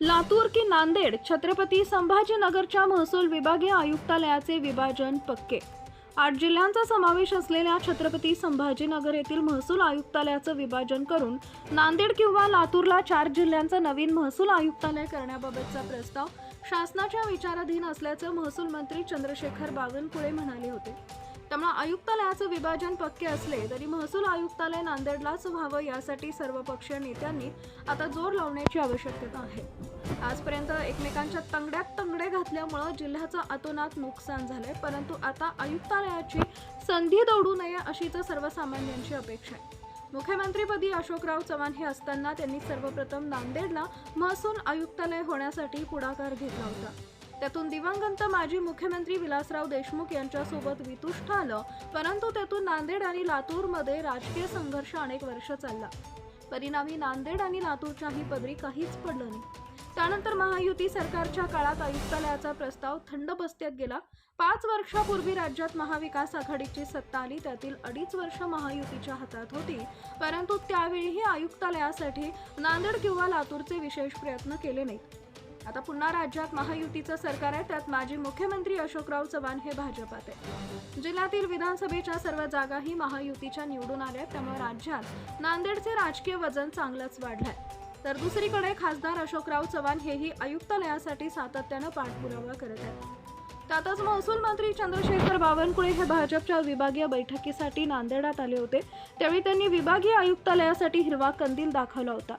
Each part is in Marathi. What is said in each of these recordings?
लातूर की नांदेड छत्रपती संभाजीनगरच्या महसूल विभागीय आयुक्तालयाचे विभाजन पक्के. आठ जिल्ह्यांचा समावेश असलेल्या छत्रपती संभाजीनगर येथील महसूल आयुक्तालयाचं विभाजन करून नांदेड किंवा लातूरला चार जिल्ह्यांचं नवीन महसूल आयुक्तालय करण्याबाबतचा प्रस्ताव शासनाच्या विचाराधीन असल्याचं महसूल मंत्री चंद्रशेखर बावनकुळे म्हणाले होते. त्यामुळे आयुक्तालयाचं विभाजन पक्के असले तरी महसूल आयुक्तालय नांदेडलाच व्हावं यासाठी सर्वपक्षीय नेत्यांनी आता जोर लावण्याची आवश्यकता आहे. आजपर्यंत एकमेकांच्या तंगड्यात तंगडे घातल्यामुळं जिल्ह्याचं अतोनात नुकसान झालंय परंतु आता आयुक्तालयाची संधी दौडू नये अशीच सर्वसामान्यांची अपेक्षा आहे. मुख्यमंत्रीपदी अशोकराव चव्हाण हे असताना त्यांनी सर्वप्रथम नांदेडला महसूल आयुक्तालय होण्यासाठी पुढाकार घेतला होता. त्यातून दिवंगत माजी मुख्यमंत्री विलासराव देशमुख यांच्यासोबत वितुष्ट आलं परंतु त्यातून नांदेड आणि लातूरमध्ये राजकीय संघर्ष अनेक वर्ष चालला. परिणामी नांदेड आणि लातूरच्याही पदरी काहीच पडलं नाही. त्यानंतर महायुती सरकारच्या काळात आयुक्तालयाचा प्रस्ताव थंड बस्त्यात गेला. पाच वर्षापूर्वी राज्यात महाविकास आघाडीची सत्ता आली त्यातील अडीच वर्ष महायुतीच्या हातात होती. परंतु त्यावेळीही आयुक्तालयासाठी नांदेड किंवा लातूरचे विशेष प्रयत्न केले नाहीत. आता पुन्हा राज्यात महायुतीचं सरकार आहे त्यात माजी मुख्यमंत्री अशोकराव चव्हाण हे भाजपात आहे जिल्ह्यातील विधानसभेच्या सर्व जागाही महायुतीच्या निवडून आल्या आहेत, त्यामुळे राज्यात नांदेडचे राजकीय वजन चांगलंच वाढलंय. तर दुसरीकडे खासदार अशोकराव चव्हाण हेही आयुक्तालयासाठी सातत्यानं पाठपुरावा करत आहेत. त्यातच महसूल मंत्री चंद्रशेखर बावनकुळे हे भाजपच्या विभागीय बैठकीसाठी नांदेडात आले होते. त्यावेळी त्यांनी विभागीय आयुक्तालयासाठी हिरवा कंदील दाखवला होता.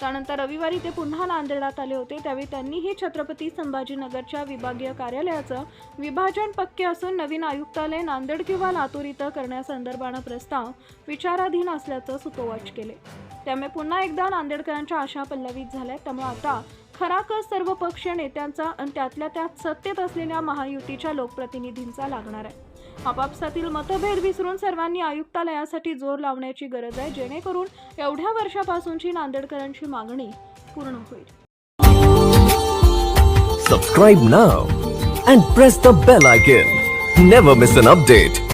त्यानंतर रविवारी ते पुन्हा नांदेडात आले होते. त्यावेळी त्यांनीही छत्रपती संभाजीनगरच्या विभागीय कार्यालयाचं विभाजन पक्के असून नवीन आयुक्तालय नांदेड किंवा लातूर इथं करण्यासंदर्भानं प्रस्ताव विचाराधीन असल्याचं सुतोवाच केले. त्यामुळे पुन्हा एकदा नांदेडकरांच्या आशा पल्लवित झाल्या त्यामुळे आता खरा कस सर्व पक्षीय नेत्यांचा आणि त्यातल्या त्यात सत्तेत असलेल्या महायुतीच्या लोकप्रतिनिधींचा लागणार आहे. आपापसातील मतभेद विसरून सर्वांनी आयुक्तालयासाठी जोर लावण्याची गरज आहे. जेणेकरून एवढ्या वर्षापासूनची नांदेडकरांची मागणी पूर्ण होईल. Subscribe now and press the bell icon never miss an update